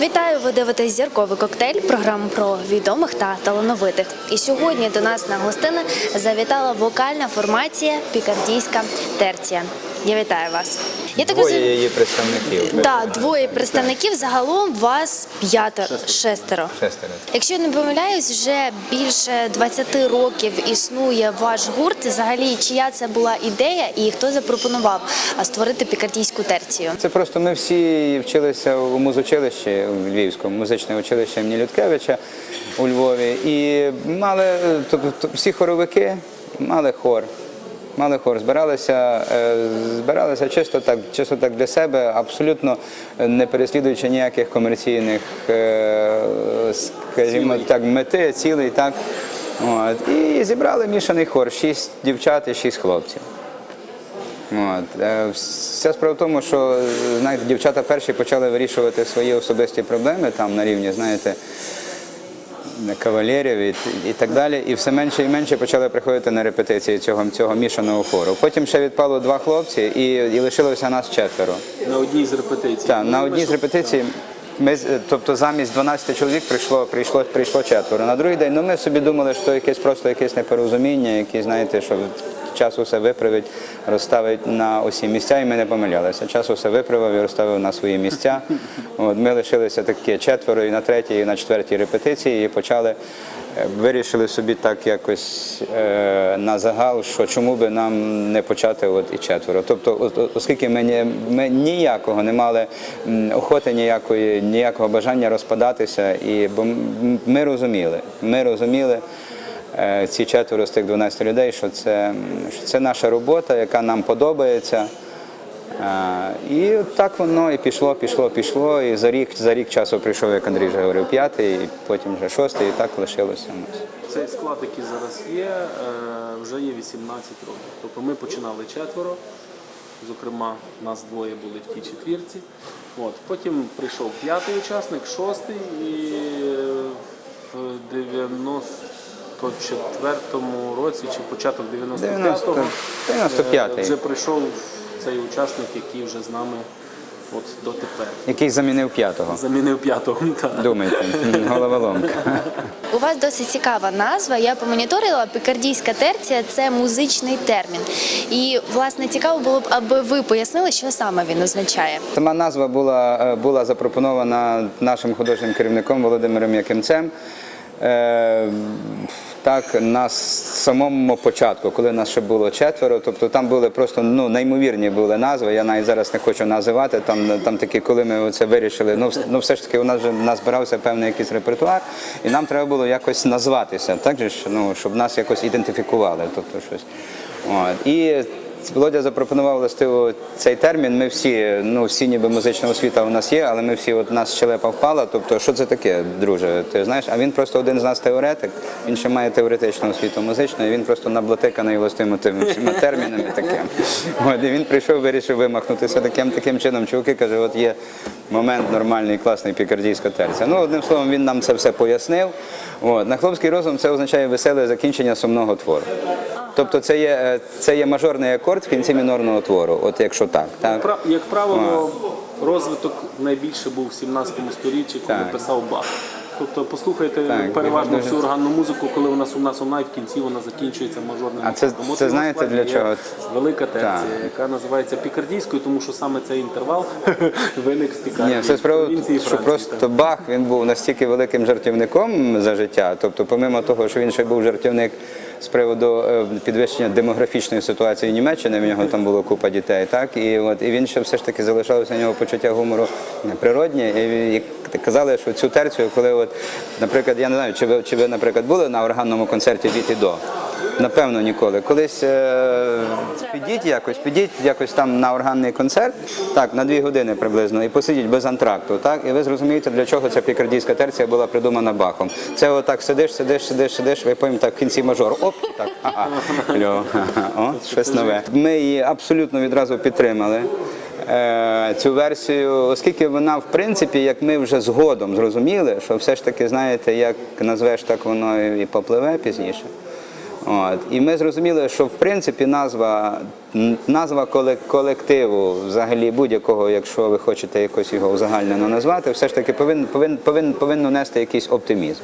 Вітаю, ви дивитесь зірковий коктейль, програму про відомих та талановитих. І сьогодні до нас на гостини завітала вокальна формація Пікардійська терція. Я вітаю вас. Я так Двоє розумію, її представників. да, двоє представників. Загалом вас п'ятеро, шестеро. Шестеро. Якщо я не помиляюсь, вже більше 20 років існує ваш гурт. Взагалі, чия це була ідея і хто запропонував а, створити пікардійську терцію? Це просто ми всі вчилися у музучилищі у Львівському музичне училище імені Людкевича у Львові. І мали е, тобто всі хоровики мали хор. Мали хор, збиралися, е, збиралися чисто так, чисто так для себе, абсолютно не переслідуючи ніяких комерційних, е, скажімо так, мети, цілей, так. От. І зібрали мішаний хор, шість дівчат і шість хлопців. От. е, Вся справа в тому, що знаєте, дівчата перші почали вирішувати свої особисті проблеми там на рівні, знаєте, кавалерів і, і так далі. І все менше і менше почали приходити на репетиції цього, цього мішаного хору. Потім ще відпало два хлопці і, і лишилося нас четверо. На одній з репетицій. Так, на одній з репетицій. Ми, тобто замість 12 чоловік прийшло, прийшло, прийшло четверо. На другий день ну, ми собі думали, що якесь просто якесь непорозуміння, якісь, знаєте, що час усе виправить, розставить на усі місця, і ми не помилялися. Час усе виправив і розставив на свої місця. От, ми лишилися такі четверо і на третій, і на четвертій репетиції і почали. е, Вирішили собі так якось е, на загал, що чому би нам не почати от і четверо. Тобто, оскільки ми, ні- ми ніякого не мали охоти, ніякої, ніякого бажання розпадатися, і бо ми розуміли, ми розуміли. Е, Ці четверо з тих 12 людей, що це, що це наша робота, яка нам подобається. І так воно і пішло, пішло, пішло. І за рік, за рік часу прийшов, як Андрій вже говорив, п'ятий, і потім вже шостий, і так лишилося у нас. Цей склад, який зараз є, е, вже є 18 років. Тобто ми починали четверо. Зокрема, нас двоє були в тій четвірці. От. Потім прийшов п'ятий учасник, шостий, і в 94-му році, чи початок 95-го, 95-й. е, вже прийшов цей учасник, який вже з нами от дотепер. Який замінив п'ятого. Замінив п'ятого. так. Думайте, головоломка. У вас досить цікава назва. Я помоніторила пікардійська терція це музичний термін. І власне цікаво було б, аби ви пояснили, що саме він означає. Сама назва була, е, була запропонована нашим художнім керівником Володимиром Якимцем. Е, Так, на самому початку, коли нас ще було четверо, тобто там були просто ну, неймовірні були назви. Я навіть зараз не хочу називати. Там, там такі, коли ми це вирішили, ну, ну все ж таки у нас вже назбирався певний якийсь репертуар, і нам треба було якось назватися, так же ну, щоб нас якось ідентифікували. Тобто щось. От. І Володя запропонував властиво цей термін. Ми всі, ну всі ніби музична освіта у нас є, але ми всі от нас щелепа впала. Тобто, що це таке, друже? Ти знаєш? А він просто один з нас теоретик. Він ще має теоретичну освіту музичну, і він просто наблатиканий властивими тими всіма термінами таким. От, і він прийшов, вирішив вимахнутися таким таким чином. Чуваки каже, от є момент нормальний, класний пікардійська терця. Ну, одним словом, він нам це все пояснив. От. На хлопський розум це означає веселе закінчення сумного твору. Тобто це є, е, це є мажорний акорд в кінці мінорного твору, от якщо так. так? Пра- Як правило, розвиток найбільше був в 17 сторіччі, коли Так. писав Бах. Тобто послухайте Так, переважно дуже- всю органну музику, коли у нас у нас вона і в кінці вона закінчується мажорним. А це- акордом. Це знаєте, для чого? Велика терція, Так. яка називається пікардійською, тому що саме цей інтервал виник з Пікардії. Ні, все справа, що просто так. Бах він був настільки великим жартівником за життя. Тобто, помимо того, що він ще був жартівник з приводу е, підвищення демографічної ситуації Німеччини, в нього там було купа дітей, так і от і він ще все ж таки залишалося у нього почуття гумору природнє. І, і казали, що цю терцію, коли от, наприклад, я не знаю, чи ви чи ви, наприклад, були на органному концерті від і до. Напевно, ніколи. Колись е, підіть якось, підіть якось там на органний концерт, так, на дві години приблизно, і посидіть без антракту, так, і ви зрозумієте, для чого ця пікардійська терція була придумана Бахом. Це отак сидиш, сидиш, сидиш, сидиш, ви потім так в кінці мажор. Оп, так, кльово, о, щось нове. Ми її абсолютно відразу підтримали. е, цю версію, оскільки вона, в принципі, як ми вже згодом зрозуміли, що все ж таки, знаєте, як назвеш, так воно і попливе пізніше. От. І ми зрозуміли, що в принципі назва, назва колективу, взагалі будь-якого, якщо ви хочете якось його узагальнено назвати, все ж таки повинен, повинен, повинен, повинно нести якийсь оптимізм.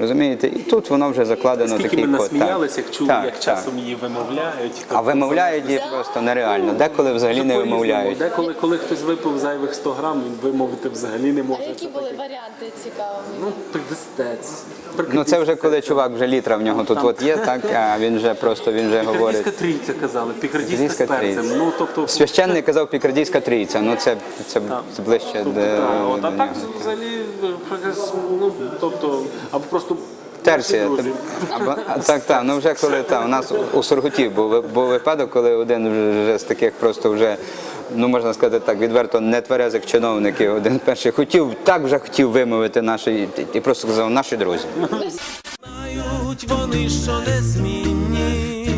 Розумієте? І тут воно вже закладено Скільки такий ми код. насміялися, як чули, Так, як так. часом її вимовляють. А вимовляють її просто нереально. Деколи взагалі не вимовляють. Деколи, коли хтось випив зайвих 100 грам, він вимовити взагалі не може. Які були варіанти цікаві? Ну, придистець. Ну це вже коли чувак вже літра в нього тут от є, так, а він вже просто він вже говорить. Пікардійська трійця казали, пікардійська з перцем. Ну, тобто, Священник казав пікардійська трійця, ну це, це, ближче тобто, до, так, от, до а так взагалі, ну, тобто, або просто Терція. Або, а, так, так, ну вже коли там, у нас у Сургуті був, був випадок, коли один вже- з таких просто вже, ну можна сказати так, відверто нетверезих чиновників, один перший хотів, так вже хотів вимовити наші, і просто сказав, наші друзі. Знають вони, що незмінні,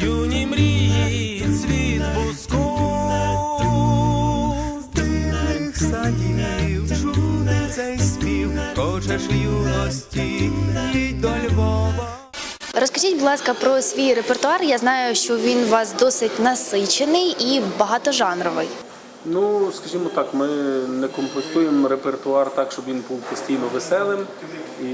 юні мрії, цвіт буску. Тих садів чути цей спів, хочеш юності. Розкажіть, будь ласка, про свій репертуар. Я знаю, що він у вас досить насичений і багатожанровий. Ну, скажімо так, ми не комплектуємо репертуар так, щоб він був постійно веселим, і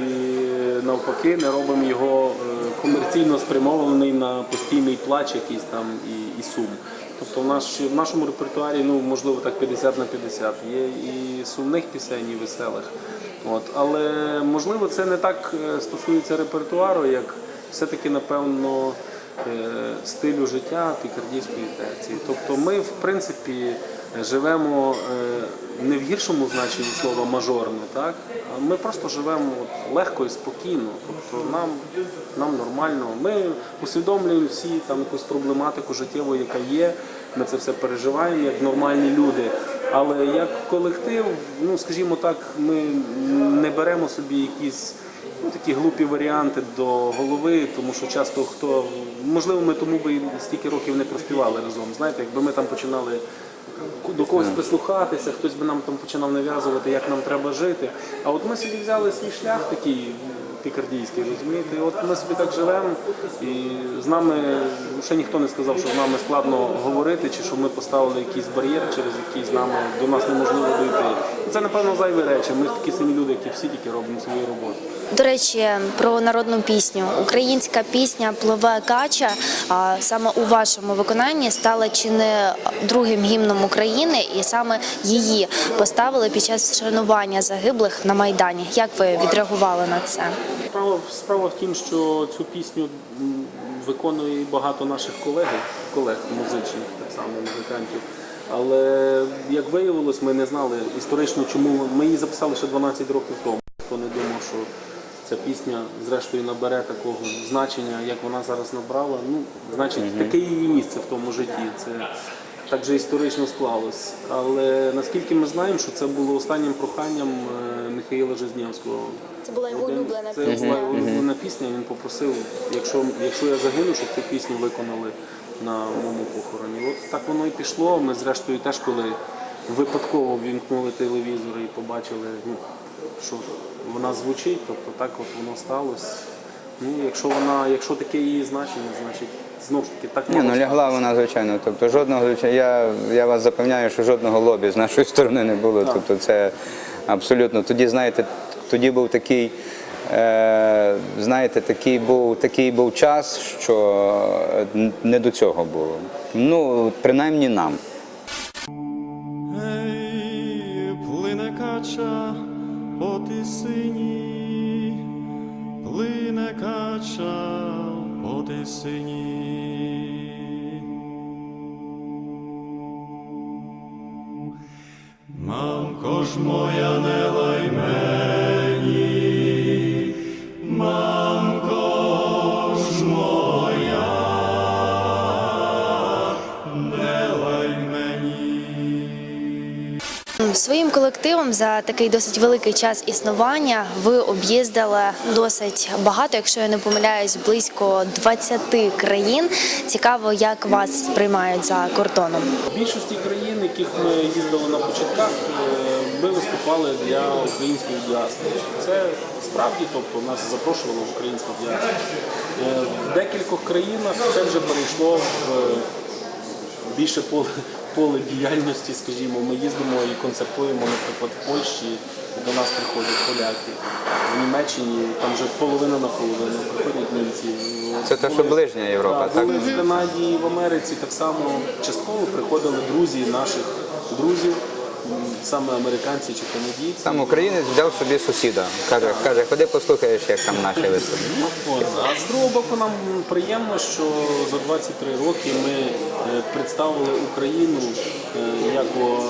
навпаки, не робимо його е, комерційно спрямований на постійний плач якийсь там і, і сум. Тобто в, наш, в нашому репертуарі, ну можливо, так 50 на 50. Є і сумних пісень, і веселих. От. Але можливо це не так е, стосується репертуару, як все-таки, напевно, е, стилю життя пікардійської терції. Тобто ми, в принципі, живемо е, не в гіршому значенні слова мажорно, так? ми просто живемо легко і спокійно. Тобто нам, нам нормально. Ми усвідомлюємо всі там якусь проблематику життєву, яка є. Ми це все переживаємо як нормальні люди. Але як колектив, ну скажімо так, ми не беремо собі якісь ну, такі глупі варіанти до голови, тому що часто хто можливо, ми тому би стільки років не проспівали разом. Знаєте, якби ми там починали до когось прислухатися, хтось би нам там починав нав'язувати, як нам треба жити. А от ми собі взяли свій шлях такий пікардійський, розумієте? І от ми собі так живемо, і з нами ще ніхто не сказав, що з нами складно говорити, чи що ми поставили якийсь бар'єр, через який з нами до нас неможливо дойти. Це, напевно, зайві речі. Ми такі самі люди, як і всі, тільки робимо свою роботу. До речі, про народну пісню. Українська пісня Пливе кача а саме у вашому виконанні стала чи не другим гімном України, і саме її поставили під час вшанування загиблих на майдані. Як ви відреагували на це? Справа, справа в тім, що цю пісню виконує багато наших колег, колег музичних, так само музикантів. Але як виявилось, ми не знали історично, чому ми її записали ще 12 років тому. Хто не думав, що ця пісня зрештою набере такого значення, як вона зараз набрала. Ну, значить, таке її місце в тому житті. Це так же історично склалось. Але наскільки ми знаємо, що це було останнім проханням е, Михаїла Жизнєвського. Це була його Один- улюблена Це пісня. була його улюблена пісня. Він попросив, якщо, якщо я загину, щоб цю пісню виконали на моєму похороні. От так воно і пішло. Ми зрештою теж коли випадково вімкнули телевізор і побачили, ну, що вона звучить, тобто так от воно сталося. Ну, якщо вона, якщо таке її значення, значить знову ж таки так Ні, ну лягла вона, звичайно. Тобто жодного я, я вас запевняю, що жодного лобі з нашої сторони не було. Тобто це абсолютно. Тоді, знаєте, тоді був такий. Е, знаєте, такий був, такий був час, що е, не до цього було. Ну, принаймні нам. По тисині. Мамко ж моя не за такий досить великий час існування ви об'їздили досить багато, якщо я не помиляюсь, близько 20 країн. Цікаво, як вас сприймають за кордоном. Більшості країн, яких ми їздили на початках, е, ми виступали для української діаспори. Це справді, тобто нас запрошували в українську діаспору. Е, В декількох країнах це вже перейшло в більше поле, діяльності, скажімо. Ми їздимо і концертуємо, наприклад, в Польщі, до нас приходять поляки, в Німеччині там вже половина на половину, приходять німці. Це те, що ближня Європа, так? Були в Канаді в Америці так само частково приходили друзі наших друзів, саме американці чи канадійці. Сам українець взяв собі сусіда. Каже, каже, ходи послухаєш, як там наші виступи. От. А з другого боку, нам приємно, що за 23 роки ми е, представили Україну е, як о,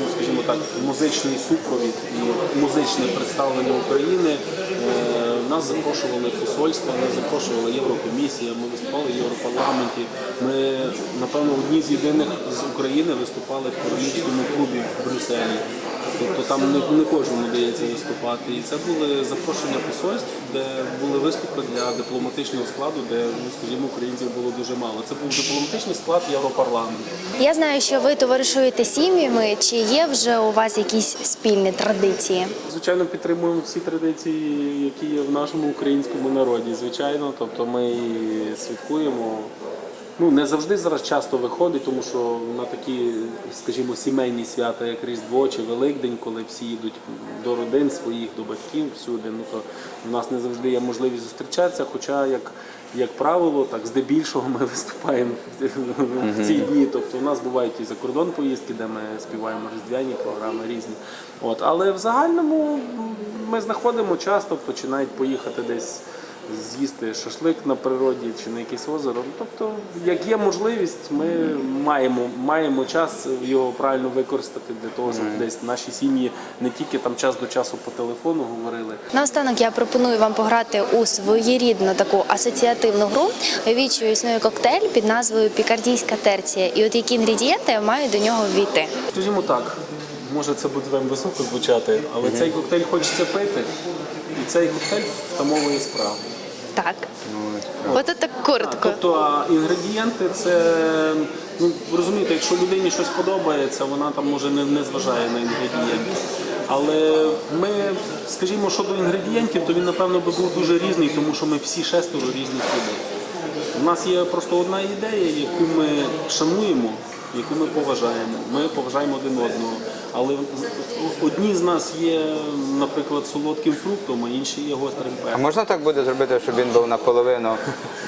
ну, скажімо так, музичний супровід і музичне представлення України. Е, Нас запрошували посольства, нас запрошувала Єврокомісія, ми виступали в Європарламенті. Ми, напевно, одні з єдиних з України виступали в королівському клубі в Брюсселі. Тобто там не, не кожному дається виступати. І це були запрошення посольств, де були виступи для дипломатичного складу, де, ну, скажімо, українців було дуже мало. Це був дипломатичний склад Європарламенту. Я знаю, що ви товаришуєте сім'ями. Чи є вже у вас якісь спільні традиції? Звичайно, підтримуємо всі традиції, які є в нашому українському народі. Звичайно, тобто ми святкуємо. Ну, не завжди зараз часто виходить, тому що на такі, скажімо, сімейні свята, як Різдво чи Великдень, коли всі їдуть до родин своїх, до батьків всюди, ну то в нас не завжди є можливість зустрічатися. Хоча, як, як правило, так здебільшого ми виступаємо в ці дні. Тобто у нас бувають і за кордон поїздки, де ми співаємо різдвяні програми різні. От, але в загальному ми знаходимо час, тобто чи навіть поїхати десь з'їсти шашлик на природі чи на якесь озеро. Ну, Тобто, як є можливість, ми маємо, маємо час його правильно використати для того, щоб десь наші сім'ї не тільки там час до часу по телефону говорили. Наостанок я пропоную вам пограти у своєрідну таку асоціативну гру. Уявіть, що існує коктейль під назвою Пікардійська терція. І от які інгредієнти мають до нього ввійти. Скажімо так, може це буде вам високо звучати, але цей коктейль хочеться пити, і цей коктейль втамовує справу. Так. От так коротко. Тобто а інгредієнти це ну розумієте, якщо людині щось подобається, вона там може не, не зважає на інгредієнти. Але ми, скажімо, щодо інгредієнтів, то він напевно би був дуже різний, тому що ми всі шестеро різних людей. У нас є просто одна ідея, яку ми шануємо, яку ми поважаємо. Ми поважаємо один одного. Але одні з нас є, наприклад, солодким фруктом, а інші є гострим А перцем. можна так буде зробити, щоб він був наполовину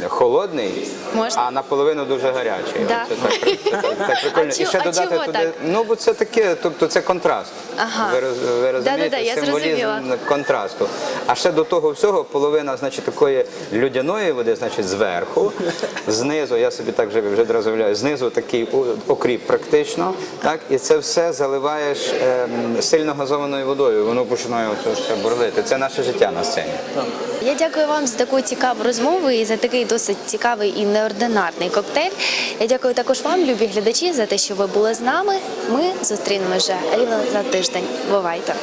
холодний, Можна. а наполовину дуже гарячий? Да. Це так, так, так прикольно. А чу- І ще а додати чого туди. так? Ну, бо це таке, тобто це контраст. Ага. Ви, роз- ви розумієте, Да-да-да, я символізм зрозуміла. контрасту. А ще до того всього половина, значить, такої людяної води, значить, зверху, знизу, я собі так вже, вже одразу уявляю, знизу такий о- окріп практично, так, і це все заливаєш ем, сильно газованою водою, воно починає оце все бурлити. Це наше життя на сцені. Я дякую вам за таку цікаву розмову і за такий досить цікавий і неординарний коктейль. Я дякую також вам, любі глядачі, за те, що ви були з нами. Ми зустрінемося вже рівно за тиждень. Бувайте!